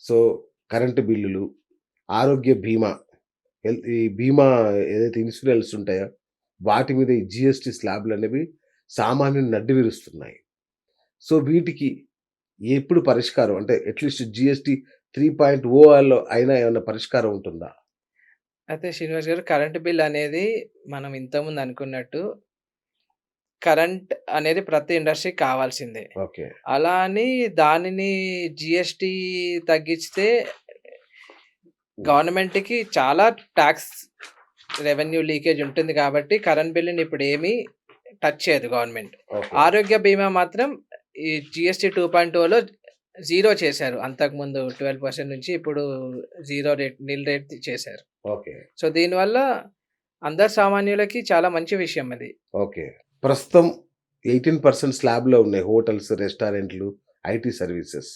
So current బిల్లులు, ఆరోగ్య బీమా, హెల్త్ ఈ బీమా ఏదైతే ఇన్సూరెన్స్ ఉంటాయో వాటి మీద ఈ జీఎస్టీ స్లాబ్‌లనేవి సామాన్యుని నడ్డి విరుస్తున్నాయి. సో వీటికి ఎప్పుడు పరిష్కారం అంటే అట్‌లీస్ట్ జీఎస్టీ 3.0లో అయినా ఏమన్నా పరిష్కారం ఉంటుందా? అయితే శ్రీనివాస్ గారు కరెంట్ బిల్ అనేది మనం ఇంతకుముందు అనుకున్నట్టు కరెంట్ అనేది ప్రతి ఇండస్ట్రీకి కావాల్సిందే. ఓకే. అలా అని దానిని జీఎస్టీ తగ్గిస్తే గవర్నమెంట్‌కి చాలా టాక్స్ రెవెన్యూ లీకేజ్ ఉంటుంది కాబట్టి కరెంట్ బిల్లుని ఇప్పుడు ఏమీ టచ్ చేయదు గవర్నమెంట్. ఆరోగ్య బీమా మాత్రం ఈ జీఎస్టీ 2.0లో జీరో చేశారు. అంతకుముందు 12% నుంచి ఇప్పుడు జీరో రేట్ నిల్ రేట్ చేశారు. ఓకే. సో దీనివల్ల అందరు సామాన్యులకి చాలా మంచి విషయం అది. ఓకే. ప్రస్తుతం 18% స్లాబ్‌లో ఉన్నాయి హోటల్స్, రెస్టారెంట్లు, ఐటీ సర్వీసెస్.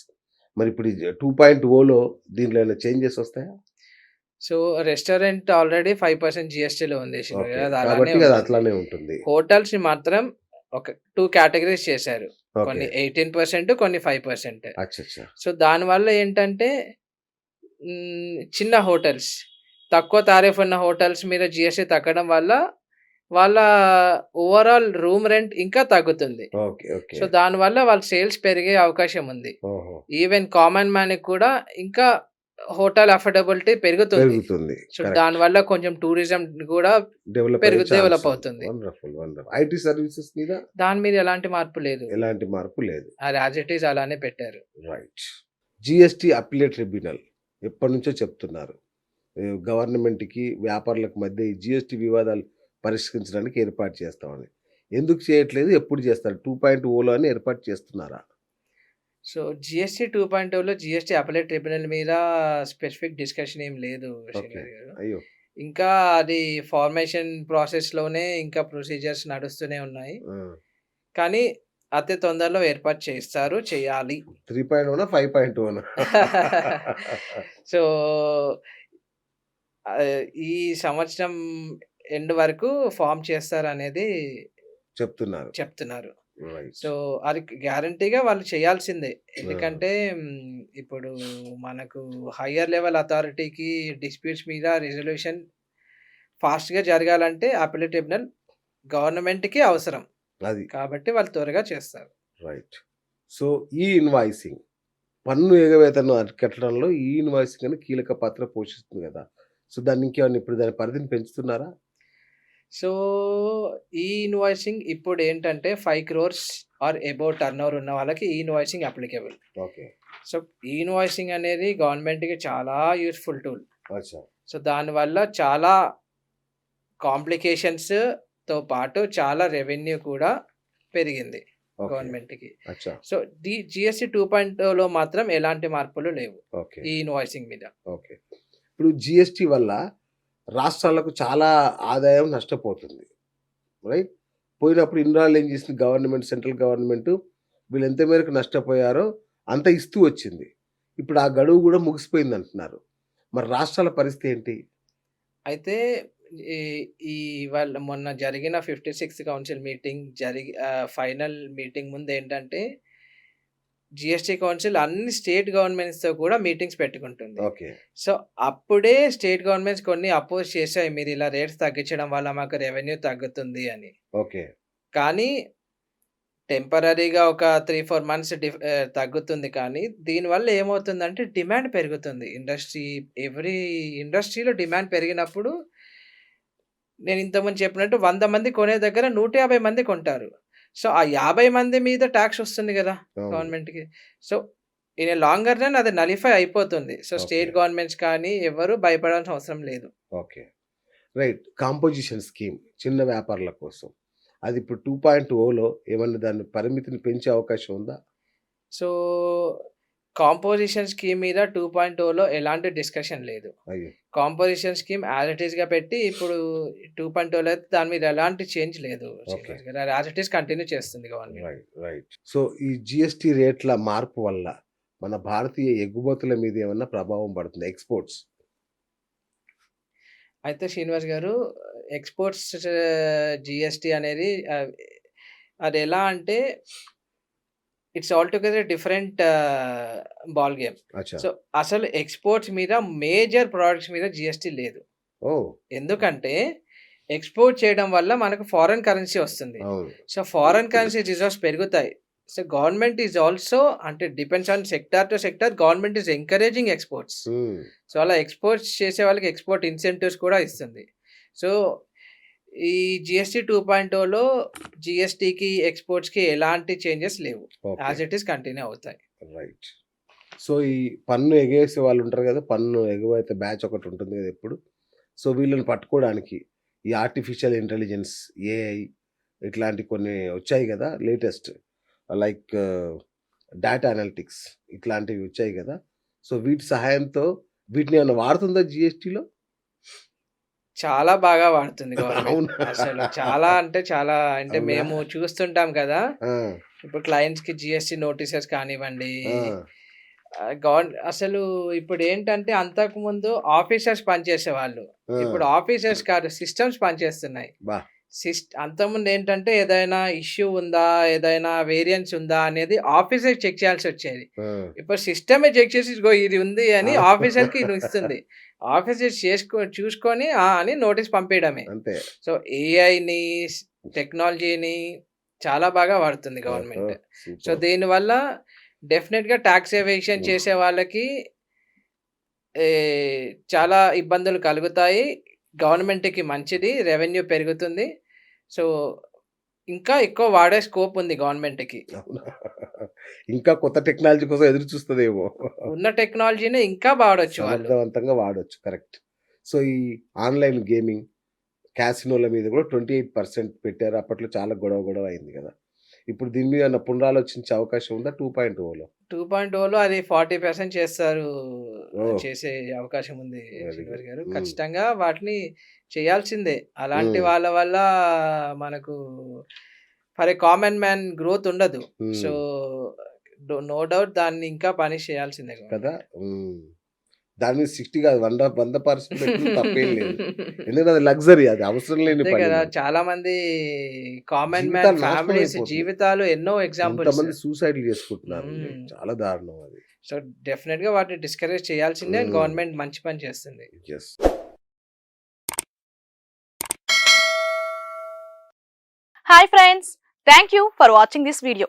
మరి ఇప్పుడు ఈ 2.0లో దీంట్లో ఏమైనా చేంజెస్ వస్తాయా? సో రెస్టారెంట్ ఆల్రెడీ 5% జీఎస్టీలో ఉంది కాబట్టి ఉంటుంది. అట్లానే ఉంటుంది. హోటల్స్‌ని మాత్రం ఒక 2 కేటగరీస్ చేశారు. కొన్ని ఓకే. 18% కొన్ని 5%. అచ్చచ్చా! సో దానివల్ల ఏంటంటే చిన్న హోటల్స్ తక్కువ తారీఫ్ ఉన్న హోటల్స్ మీద జీఎస్టీ తగ్గడం వల్ల వాళ్ళ ఓవరాల్ రూమ్ రెంట్ ఇంకా తగ్గుతుంది. ఓకే. ఓకే. సో దానివల్ల వాళ్ళ సేల్స్ పెరిగే అవకాశం ఉంది. ఈవెన్ కామన్ మ్యాన్‌కి కూడా ఇంకా హోటల్ అఫోర్డబిలిటీ పెరుగుతుంది. So correct. దానివల్ల కొంచెం టూరిజం కూడా డెవలప్ డెవలప్. అవుతుంది. ఐటీ సర్వీసెస్ మీద దాని మీద ఎలాంటి మార్పు లేదు. ఎలాంటి మార్పు లేదు. అది యాజ్ ఇట్ అలానే పెట్టారు. రైట్. జీఎస్టీ అప్పీలేట్ ట్రిబ్యునల్ ఎప్పటినుంచో చెప్తున్నారు. ఆహ్, గవర్నమెంట్‌కి, వ్యాపారులకు మధ్య ఈ జీఎస్టీ వివాదాలు పరిష్కరించడానికి ఏర్పాటు చేస్తామని. ఎందుకు చేయట్లేదు? ఎప్పుడు చేస్తారు? 2.0లో అని ఏర్పాటు చేస్తున్నారా? సో జీఎస్టీ 2.0లో జీఎస్టీ అప్పీలేట్ ట్రిబ్యునల్ మీద స్పెసిఫిక్ డిస్కషన్ ఏం లేదు. అయ్యో! ఇంకా అది ఫార్మేషన్ ప్రాసెస్‌లోనే ఇంకా ప్రొసీజర్స్ నడుస్తూనే ఉన్నాయి. కానీ అతి తొందరలో ఏర్పాటు చేస్తారు. చేయాలి. 3.0నా? 5.0నా? సో ఆహ్, ఈ సంవత్సరం ఎండ్ వరకు ఫార్మ్ చేస్తారనేది చెప్తున్నారు. చెప్తున్నారు. రైట్. సో అది గ్యారంటీగా వాళ్ళు చేయాల్సిందే. ఎందుకంటే ఇప్పుడు మనకు హైయర్ లెవెల్ అథారిటీకి డిస్ప్యూట్స్ మీద రిజల్యూషన్ ఫాస్ట్‌గా జరగాలంటే అప్పీలేట్ ట్రిబ్యునల్ గవర్నమెంట్‌కి అవసరం. అది. కాబట్టి వాళ్ళు త్వరగా చేస్తారు. రైట్. సో ఈ ఇన్వాయిసింగ్ పన్ను ఎగవేతను అరికట్టడంలో ఈ ఇన్వాయిసింగ్ అనేది కీలక పాత్ర పోషిస్తుంది కదా! సో దాన్ని ఇంకేమన్నా ఇప్పుడు దాని పరిధిని పెంచుతున్నారా? సో ఈ ఇన్వాయిసింగ్ ఇప్పుడేంటంటే 5 క్రోర్స్ ఆర్ అబోవ్ టర్నోవర్ ఉన్న వాళ్ళకి ఈ ఇన్వాయిసింగ్ అప్లికేబుల్. ఓకే. సో ఈ ఇన్వాయిసింగ్ అనేది గవర్నమెంట్‌కి చాలా యూజ్‌ఫుల్ టూల్. సో దానివల్ల చాలా కాంప్లికేషన్స్‌తో పాటు చాలా రెవెన్యూ కూడా పెరిగింది. గవర్నమెంట్‌కి. సో ది జీఎస్టీ 2.0లో మాత్రం ఎలాంటి మార్పులు లేవు. ఓకే. ఈ ఇన్వాయిసింగ్ మీద. ఓకే. ఇప్పుడు జీఎస్టీ వల్ల రాష్ట్రాలకు చాలా ఆదాయం నష్టపోతుంది. రైట్? పోయినప్పుడు ఇన్నాళ్ళు ఏం చేసింది గవర్నమెంట్, సెంట్రల్ గవర్నమెంట్ వీళ్ళు ఎంత మేరకు నష్టపోయారో అంత ఇస్తూ వచ్చింది. ఇప్పుడు ఆ గడువు కూడా ముగిసిపోయింది అంటున్నారు మరి రాష్ట్రాల పరిస్థితి ఏంటి? అయితే ఈ ఈ మొన్న జరిగిన 56 కౌన్సిల్ మీటింగ్ జరిగి ఫైనల్ మీటింగ్ ముందు ఏంటంటే జీఎస్టీ కౌన్సిల్ అన్ని స్టేట్ గవర్నమెంట్స్‌తో కూడా మీటింగ్స్ పెట్టుకుంటుంది. ఓకే. సో అప్పుడే స్టేట్ గవర్నమెంట్స్ కొన్ని అపోజ్ చేశాయి. మీరు ఇలా రేట్స్ తగ్గించడం వల్ల మాకు రెవెన్యూ తగ్గుతుంది అని. ఓకే. కానీ టెంపరరీగా ఒక 3, 4 మంత్స్ తగ్గుతుంది కానీ దీనివల్ల ఏమవుతుందంటే డిమాండ్ పెరుగుతుంది. ఇండస్ట్రీ ఎవ్రీ ఇండస్ట్రీలో డిమాండ్ పెరిగినప్పుడు నేను ఇంతకుముందు చెప్పినట్టు 100 మంది కొనే దగ్గర 150 మంది కొంటారు. సో ఆ 50 మంది మీద టాక్స్ వస్తుంది! అవును. గవర్నమెంట్‌కి. So in a longer run అది నలిఫై అయిపోతుంది. So state. గవర్నమెంట్స్ కానీ ఎవరు భయపడాల్సిన అవసరం లేదు. ఓకే. రైట్. కాంపోజిషన్ స్కీమ్ చిన్న వ్యాపారుల కోసం. అది ఇప్పుడు 2.0లో ఏమన్నా దాని పరిమితిని పెంచే అవకాశం ఉందా? సో కాంపోజిషన్ స్కీమ్ మీద 2.0లో ఎలాంటి డిస్కషన్ లేదు. కాంపోజిషన్ స్కీమ్ యాజ్ ఇట్ ఈస్‌గా పెట్టి ఇప్పుడు 2.0లో అయితే దాని మీద ఎలాంటి చేంజ్ లేదు. అది యాజ్ ఇట్ ఈస్ కంటిన్యూ చేస్తుంది గవర్నమెంట్. రైట్. రైట్. సో ఈ జీఎస్టీ రేట్ల మార్పు వల్ల మన భారతీయ ఎగుమతుల మీద ఏమన్నా ప్రభావం పడుతుందా? ఎక్స్‌పోర్ట్స్. అయితే శ్రీనివాస్ గారు ఎక్స్‌పోర్ట్స్ జీఎస్టీ అనేది ఆహ్, అదెలా అంటే it's altogether different ah, ball game. So, అసలు ఎక్స్‌పోర్ట్స్ మీద మేజర్ ప్రొడక్ట్స్ మీద జీఎస్టీ లేదు. ఎందుకంటే ఎక్స్‌పోర్ట్ చేయడం వల్ల మనకు ఫారెన్ కరెన్సీ వస్తుంది. సో, ఫారెన్ కరెన్సీ రిజర్వ్స్ పెరుగుతాయి. సో, గవర్నమెంట్ ఈస్ ఆల్సో అంటే depends on sector to sector government is encouraging exports. So, అలా ఎక్స్‌పోర్ట్స్ చేసే వాళ్ళకి ఎక్స్‌పోర్ట్ ఇన్సెంటివ్స్ కూడా ఇస్తుంది. సో, ఈ జీఎస్టీ 2.0లో జీఎస్టీకి, ఎక్స్‌పోర్ట్స్‌కి ఎలాంటి చేంజెస్ లేవు. యాస్ ఇట్ ఈస్ కంటిన్యూ అవుతాయి. రైట్. సో, ఈ పన్ను ఎగేసే వాళ్ళు ఉంటారు కదా! పన్ను ఎగువైతే బ్యాచ్ ఒకటి ఉంటుంది కదా! ఎప్పుడు. సో, వీళ్ళని పట్టుకోవడానికి ఈ ఆర్టిఫిషియల్ ఇంటెలిజెన్స్, ఏఐ ఇట్లాంటి కొన్ని వచ్చాయి కదా! లేటెస్ట్ లైక్ డేటా అనలిటిక్స్ ఇట్లాంటివి వచ్చాయి కదా! సో, వీటి సహాయంతో వీటిని ఏమన్నా వాడుతుందా జీఎస్టీలో? చాలా బాగా వాడుతుంది గవర్నమెంట్. అసలు చాలా అంటే చాలా అంటే? మేము చూస్తుంటాం కదా! ఇప్పుడు క్లయింట్స్‌కి జీఎస్టీ నోటీసెస్ కానివ్వండి. ఆ! ఆహ్, గవర్న అసలు ఇప్పుడేంటంటే అంతకుముందు ఆఫీసర్స్ పనిచేసేవాళ్ళు. ఇప్పుడు ఆ! ఆఫీసర్స్ కాదు సిస్టమ్స్ పనిచేస్తున్నాయి. బా! సిస్ అంతకుముందు ఏంటంటే ఏదైనా ఇష్యూ ఉందా? ఏదైనా వేరియన్స్ ఉందా? అనేది ఆఫీసర్ చెక్ చేయాల్సొచ్చేది. ఆ! ఇప్పుడు సిస్టమే చెక్ చేసి ఇదిగో ఇది ఉంది అని! ఆఫీసర్‌కి ఇస్తుంది. ఆఫీసర్ చేసుకొ చూసుకొని! అని నోటీస్ పంపియడమే. అంతే. సో, ఏఐని, టెక్నాలజీని చాలా బాగా వాడుతుంది! గవర్నమెంట్. సో. దీనివల్ల డెఫినిట్‌గా టాక్స్ ఎవేషన్. చేసే వాళ్ళకి చాలా ఇబ్బందులు కలుగుతాయి. గవర్నమెంట్‌కి మంచిది. రెవెన్యూ పెరుగుతుంది. సో, ఇంకా ఎక్కువ వాడే స్కోప్ ఉంది గవర్నమెంట్‌కి. ఇంకా కొత్త టెక్నాలజీ కోసం ఎదురు చూస్తదేమో. ఉన్న టెక్నాలజీనే ఇంకా వాడొచ్చు వాళ్ళు. సమర్థవంతంగా వాడొచ్చు. కరెక్ట్. సో, ఈ ఆన్‌లైన్ గేమింగ్, కాసినోల మీద కూడా 28% పెట్టారు. అప్పట్లో చాలా గొడవ గొడవ అయింది కదా! ఇప్పుడు దీని మీద పునరాలోచించే అవకాశం ఉందా 2.0లో? 2.0లో అది 40% చేస్తారు. ఓహ్! చేసే అవకాశం ఉంది శ్రీనివాస్. గారు. హ్మ్. ఖచ్చితంగా వాటిని చేయాల్సిందే. అలాంటి హ్మ్. వాళ్ళ వల్ల మనకు for a common man growth ఉండదు. So, hmm. డో నో డౌట్ దాన్ని ఇంకా పనిష్ చేయాల్సిందే కదా! దాని మీద 60 కాదు 100 100% పెట్టినా తప్పేం లేదు. ఎందుకంటే అది లగ్జరీ అది అవసరం లేని కదా! చాలా మంది కామన్ మ్యాన్ ఫ్యామిలీస్. జీవితాలు ఎన్నో ఎగ్జాంపుల్స్. ఎంతమంది సూసైడ్‌లు చేసుకుంటున్నారండి. హ్మ్. చాలా దారుణం అది. సో, డెఫినిట్‌గా వాటిని డిస్కరేజ్ చేయాల్సిందే. గవర్నమెంట్ మంచి పని చేస్తుంది. Yes. Hi friends thank you for watching this video